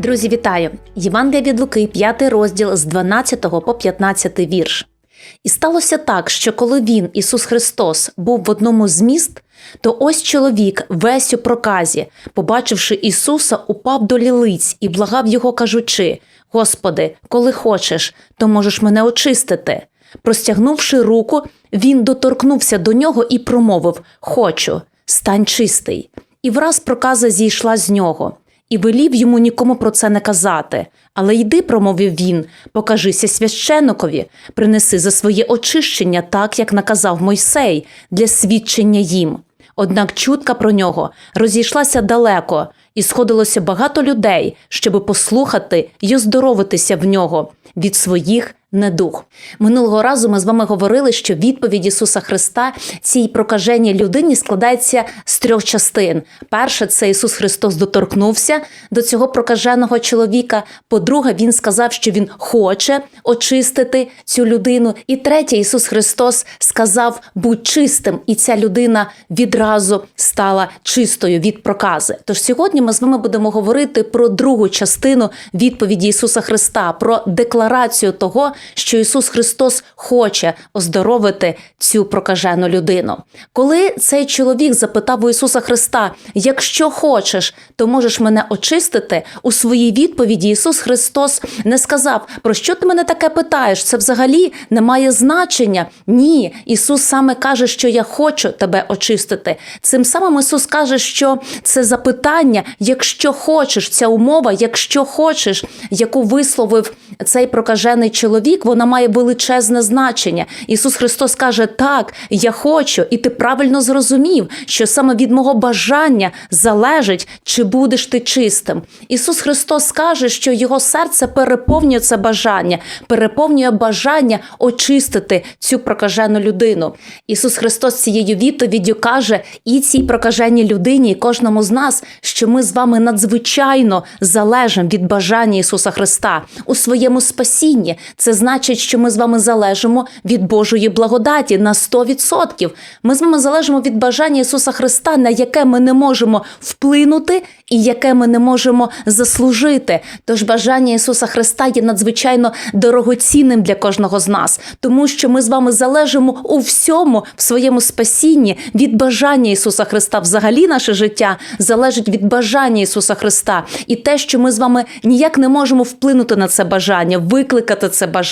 Друзі, вітаю! Євангелія від Луки, 5 розділ з 12 по 15 вірш. І сталося так, що коли він, Ісус Христос, був в одному з міст, то ось чоловік, весь у проказі, побачивши Ісуса, упав до лілиць і благав його, кажучи: Господи, коли хочеш, то можеш мене очистити. Простягнувши руку, він доторкнувся до нього і промовив: Хочу, стань чистий. І враз проказа зійшла з нього, і велів йому нікому про це не казати. Але йди, промовив він, покажися священикові, принеси за своє очищення, так як наказав Мойсей, для свідчення їм. Однак чутка про нього розійшлася далеко, і сходилося багато людей, щоби послухати й оздоровитися в нього від своїх недуг. Минулого разу ми з вами говорили, що відповідь Ісуса Христа цій прокаженій людині складається з трьох частин. Перше, це Ісус Христос доторкнувся до цього прокаженого чоловіка. По-друге, Він сказав, що Він хоче очистити цю людину. І третє, Ісус Христос сказав: будь чистим, і ця людина відразу стала чистою від прокази. Тож сьогодні ми з вами будемо говорити про другу частину відповіді Ісуса Христа, про декларацію того, що Ісус Христос хоче оздоровити цю прокажену людину. Коли цей чоловік запитав у Ісуса Христа: якщо хочеш, то можеш мене очистити, у своїй відповіді Ісус Христос не сказав, про що ти мене таке питаєш? Це взагалі не має значення. Ні, Ісус саме каже, що я хочу тебе очистити. Цим самим Ісус каже, що це запитання, якщо хочеш, ця умова, якщо хочеш, яку висловив цей прокажений чоловік, вона має величезне значення. Ісус Христос каже: Так, я хочу, і ти правильно зрозумів, що саме від мого бажання залежить, чи будеш ти чистим. Ісус Христос каже, що його серце переповнює це бажання, переповнює бажання очистити цю прокажену людину. Ісус Христос цією відповіддю каже і цій прокаженій людині, і кожному з нас, що ми з вами надзвичайно залежимо від бажання Ісуса Христа у своєму спасінні. Це значить, що ми з вами залежимо від Божої благодаті на 100%. Ми з вами залежимо від бажання Ісуса Христа, на яке ми не можемо вплинути і яке ми не можемо заслужити. Тож бажання Ісуса Христа є надзвичайно дорогоцінним для кожного з нас, тому що ми з вами залежимо у всьому в своєму спасінні від бажання Ісуса Христа. Взагалі, наше життя залежить від бажання Ісуса Христа, і те, що ми з вами ніяк не можемо вплинути на це бажання, викликати це бажання.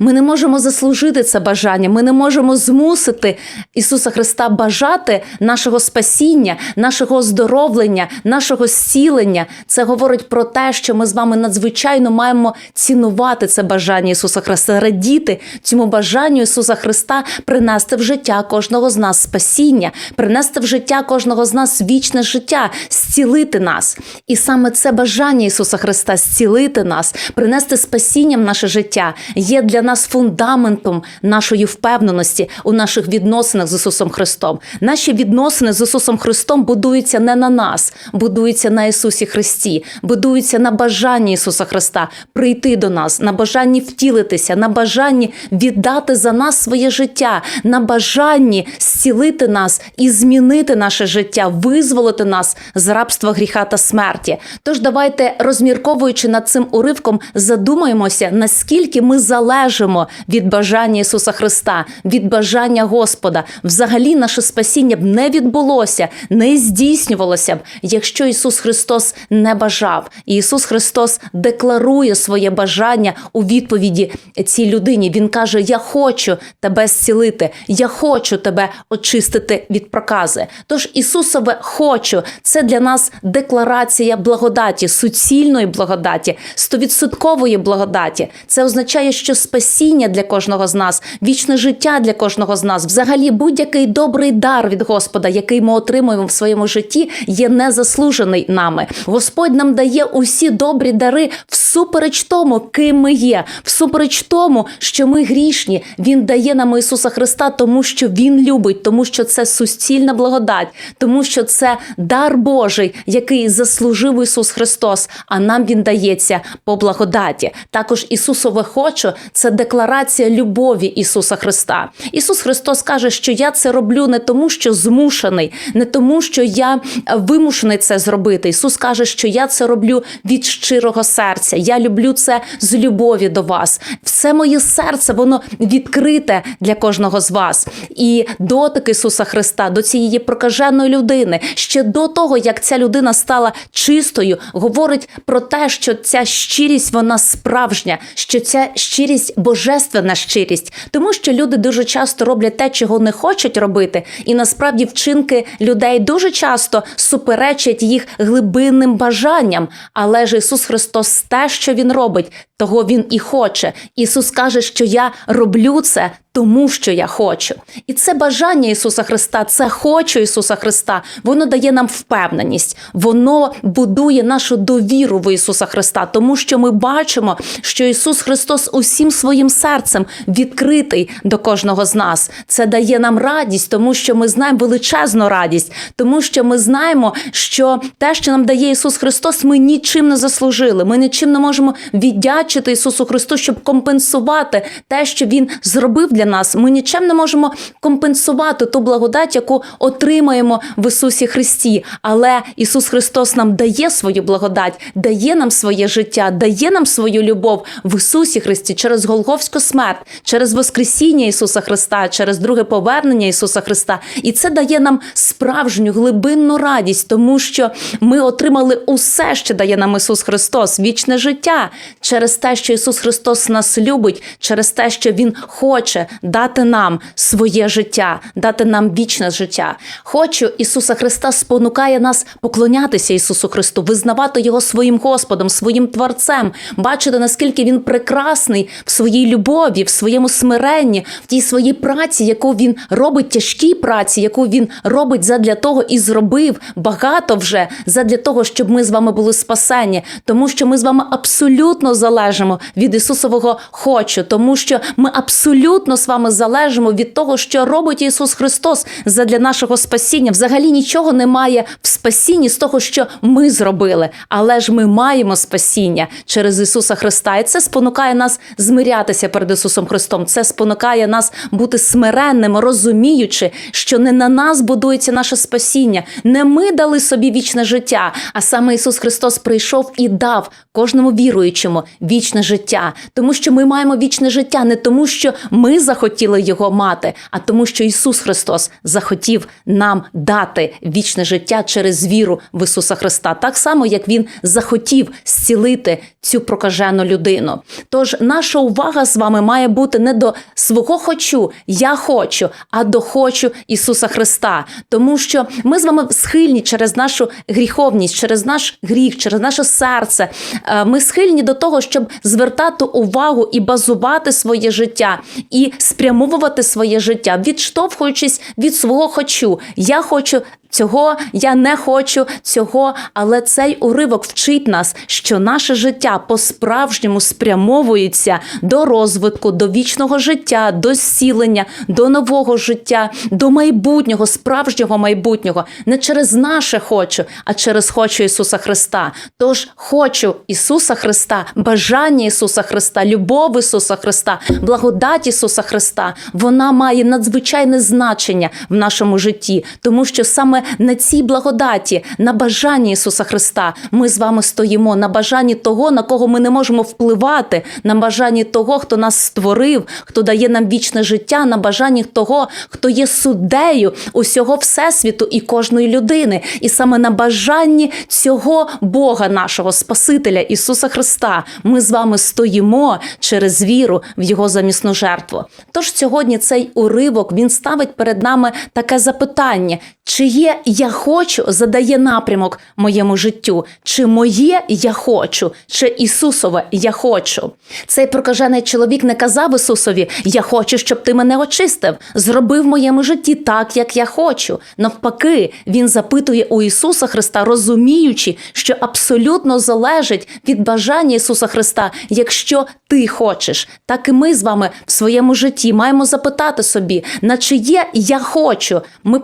Ми не можемо заслужити це бажання. Ми не можемо змусити Ісуса Христа бажати нашого спасіння, нашого оздоровлення, нашого зцілення. Це говорить про те, що ми з вами надзвичайно маємо цінувати це бажання Ісуса Христа, радіти цьому бажанню Ісуса Христа принести в життя кожного з нас спасіння, принести в життя кожного з нас вічне життя, зцілити нас. І саме це бажання Ісуса Христа зцілити нас, принести спасіння в наше життя є для нас фундаментом нашої впевненості у наших відносинах з Ісусом Христом. Наші відносини з Ісусом Христом будуються не на нас, будуються на Ісусі Христі, будуються на бажанні Ісуса Христа прийти до нас, на бажанні втілитися, на бажанні віддати за нас своє життя, на бажанні зцілити нас і змінити наше життя, визволити нас з рабства гріха та смерті. Тож давайте, розмірковуючи над цим уривком, задумаємося, наскільки ми залежимо від бажання Ісуса Христа, від бажання Господа. Взагалі, наше спасіння б не відбулося, не здійснювалося б, якщо Ісус Христос не бажав. І Ісус Христос декларує своє бажання у відповіді цій людині. Він каже: Я хочу тебе зцілити, я хочу тебе очистити від прокази. Тож Ісусове хочу це для нас декларація благодаті, суцільної благодаті, стовідсоткової благодаті. Це означає, що спасіння для кожного з нас, вічне життя для кожного з нас, взагалі будь-який добрий дар від Господа, який ми отримуємо в своєму житті, є незаслужений нами. Господь нам дає усі добрі дари всупереч тому, ким ми є, всупереч тому, що ми грішні. Він дає нам Ісуса Христа, тому що Він любить, тому що це суцільна благодать, тому що це дар Божий, який заслужив Ісус Христос, а нам Він дається по благодаті. Також Ісусове хочу це декларація любові Ісуса Христа. Ісус Христос каже, що я це роблю не тому, що змушений, не тому, що я вимушений це зробити. Ісус каже, що я це роблю від щирого серця. Я люблю це з любові до вас. Все моє серце, воно відкрите для кожного з вас. І дотик Ісуса Христа до цієї прокаженої людини ще до того, як ця людина стала чистою, говорить про те, що ця щирість вона справжня, що ця щирість божественна щирість, тому що люди дуже часто роблять те, чого не хочуть робити, і насправді вчинки людей дуже часто суперечать їх глибинним бажанням. Але ж Ісус Христос, те, що Він робить, того Він і хоче. Ісус каже, що я роблю це. Тому що я хочу, і це бажання Ісуса Христа, це хочу Ісуса Христа. Воно дає нам впевненість, воно будує нашу довіру в Ісуса Христа, тому що ми бачимо, що Ісус Христос усім своїм серцем відкритий до кожного з нас. Це дає нам радість, тому що ми знаємо величезну радість, тому що ми знаємо, що те, що нам дає Ісус Христос, ми нічим не заслужили. Ми нічим не можемо віддячити Ісусу Христу, щоб компенсувати те, що Він зробив для нас. Ми нічим не можемо компенсувати ту благодать, яку отримаємо в Ісусі Христі. Але Ісус Христос нам дає свою благодать, дає нам своє життя, дає нам свою любов в Ісусі Христі через Голговську смерть, через Воскресіння Ісуса Христа, через друге повернення Ісуса Христа. І це дає нам справжню глибинну радість, тому що ми отримали усе, що дає нам Ісус Христос, вічне життя через те, що Ісус Христос нас любить, через те, що Він хоче дати нам своє життя, дати нам вічне життя. Хочу Ісуса Христа спонукає нас поклонятися Ісусу Христу, визнавати Його своїм Господом, своїм Творцем, бачити, наскільки Він прекрасний в своїй любові, в своєму смиренні, в тій своїй праці, яку він робить, тяжкій праці, яку він робить задля того і зробив багато вже задля того, щоб ми з вами були спасені, тому що ми з вами абсолютно залежимо від Ісусового хочу, тому що ми абсолютно з вами залежимо від того, що робить Ісус Христос задля нашого спасіння. Взагалі нічого немає в спасінні з того, що ми зробили, але ж ми маємо спасіння через Ісуса Христа, і це спонукає нас змирятися перед Ісусом Христом. Це спонукає нас бути смиренними, розуміючи, що не на нас будується наше спасіння, не ми дали собі вічне життя, а саме Ісус Христос прийшов і дав кожному віруючому вічне життя, тому що ми маємо вічне життя не тому, що ми захотіли його мати, а тому, що Ісус Христос захотів нам дати вічне життя через віру в Ісуса Христа, так само як Він захотів зцілити цю прокажену людину. Тож наша увага з вами має бути не до свого хочу, я хочу, а до хочу Ісуса Христа, тому що ми з вами схильні через нашу гріховність, через наш гріх, через наше серце. е, Ми схильні до того, щоб звертати увагу і базувати своє життя, і спрямовувати своє життя, відштовхуючись від свого хочу. Я хочу. Цього я не хочу цього, але цей уривок вчить нас, що наше життя по-справжньому спрямовується до розвитку, до вічного життя, до зцілення, до нового життя, до майбутнього, справжнього майбутнього, не через наше хочу, а через хочу Ісуса Христа. Тож хочу Ісуса Христа, бажання Ісуса Христа, любов Ісуса Христа, благодать Ісуса Христа, вона має надзвичайне значення в нашому житті, тому що саме на цій благодаті, на бажанні Ісуса Христа, ми з вами стоїмо, на бажанні того, на кого ми не можемо впливати, на бажанні того, хто нас створив, хто дає нам вічне життя, на бажанні того, хто є суддею усього всесвіту і кожної людини, і саме на бажанні цього Бога нашого Спасителя Ісуса Христа, ми з вами стоїмо через віру в Його замісну жертву. Тож сьогодні цей уривок він ставить перед нами таке запитання: Чи є я хочу задає напрямок моєму життю, чи моє я хочу, чи Ісусове я хочу. Цей прокажений чоловік не казав Ісусові: Я хочу, щоб ти мене очистив, зроби в моєму житті так, як я хочу. Навпаки, він запитує у Ісуса Христа, розуміючи, що абсолютно залежить від бажання Ісуса Христа, якщо ти хочеш. Так і ми з вами в своєму житті маємо запитати собі, на чиє я хочу. Ми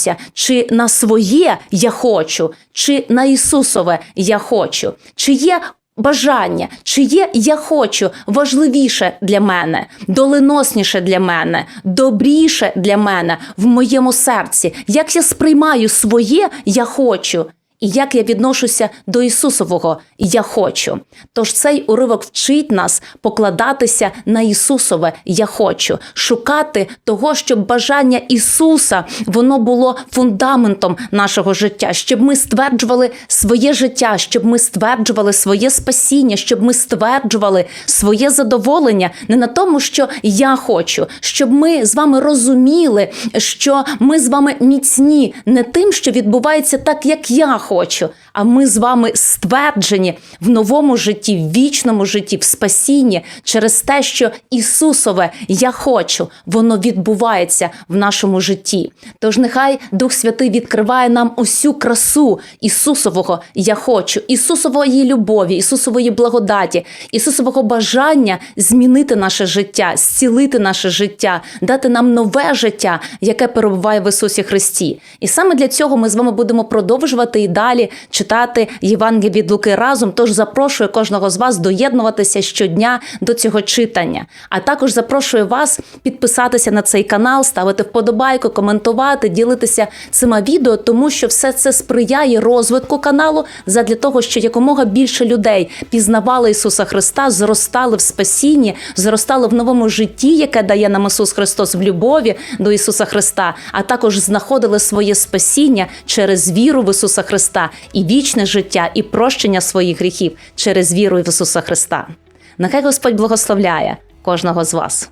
покладаємося, чи на своє я хочу, чи на Ісусове я хочу, чи є. Бажання, чи є я хочу важливіше для мене, доленосніше для мене, добріше для мене в моєму серці. Як я сприймаю своє я хочу, і як я відношуся до Ісусового я хочу. Тож цей уривок вчить нас покладатися на Ісусове я хочу, шукати того, щоб бажання Ісуса воно було фундаментом нашого життя, щоб ми стверджували своє життя, щоб ми стверджували своє спасіння, щоб ми стверджували своє задоволення не на тому, що я хочу, щоб ми з вами розуміли, що ми з вами міцні не тим, що відбувається так, як я хочу, а ми з вами стверджені в новому житті, в вічному житті, в спасінні через те, що Ісусове я хочу, воно відбувається в нашому житті. Тож нехай Дух Святий відкриває нам усю красу Ісусового я хочу, Ісусової любові, Ісусової благодаті, Ісусового бажання змінити наше життя, зцілити наше життя, дати нам нове життя, яке перебуває в Ісусі Христі. І саме для цього ми з вами будемо продовжувати і далі читати Євангеліє від Луки разом. Тож запрошую кожного з вас доєднуватися щодня до цього читання. А також запрошую вас підписатися на цей канал, ставити вподобайку, коментувати, ділитися цими відео, тому що все це сприяє розвитку каналу задля того, що якомога більше людей пізнавали Ісуса Христа, зростали в спасінні, зростали в новому житті, яке дає нам Ісус Христос в любові до Ісуса Христа, а також знаходили своє спасіння через віру в Ісуса Христа і вічне життя, і прощення своїх гріхів через віру в Ісуса Христа. Нехай Господь благословляє кожного з вас.